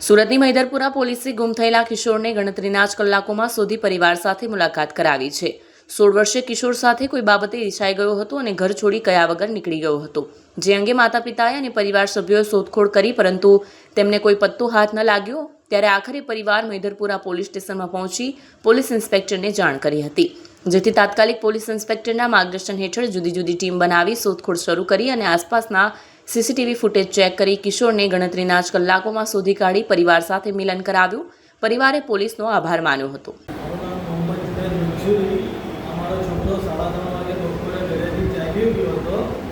સુરતની મૈદરપુરા પોલીસે ગુમ થયેલા કિશોરને ગણતરીના જ કલાકોમાં શોધી પરિવાર સાથે મુલાકાત કરાવી છે. સોળ વર્ષે કિશોર સાથે કોઈ બાબતે રિસાઈ ગયો હતો અને ઘર છોડી કયા વગર નીકળી ગયો હતો. જે અંગે માતા પિતાએ અને પરિવાર સભ્યોએ શોધખોળ કરી, પરંતુ તેમને કોઈ પત્તો હાથ ન લાગ્યો, ત્યારે આખરે પરિવાર મૈદરપુરા પોલીસ સ્ટેશનમાં પહોંચી પોલીસ ઇન્સ્પેક્ટરને જાણ કરી હતી. જેથી તાત્કાલિક પોલીસ ઇન્સ્પેક્ટરના માર્ગદર્શન હેઠળ જુદી જુદી ટીમ બનાવી શોધખોળ શરૂ કરી અને આસપાસના સીસીટીવી ફૂટેજ ચેક કરી કિશોરને ગણતરીના જ કલાકોમાં શોધી કાઢી પરિવાર સાથે મિલન કરાવ્યું. પરિવારે પોલીસનો આભાર માન્યો હતો. છોકરો સાડા ત્રણ વાગે બપોરે ઘરેથી જાગી ગયો હતો.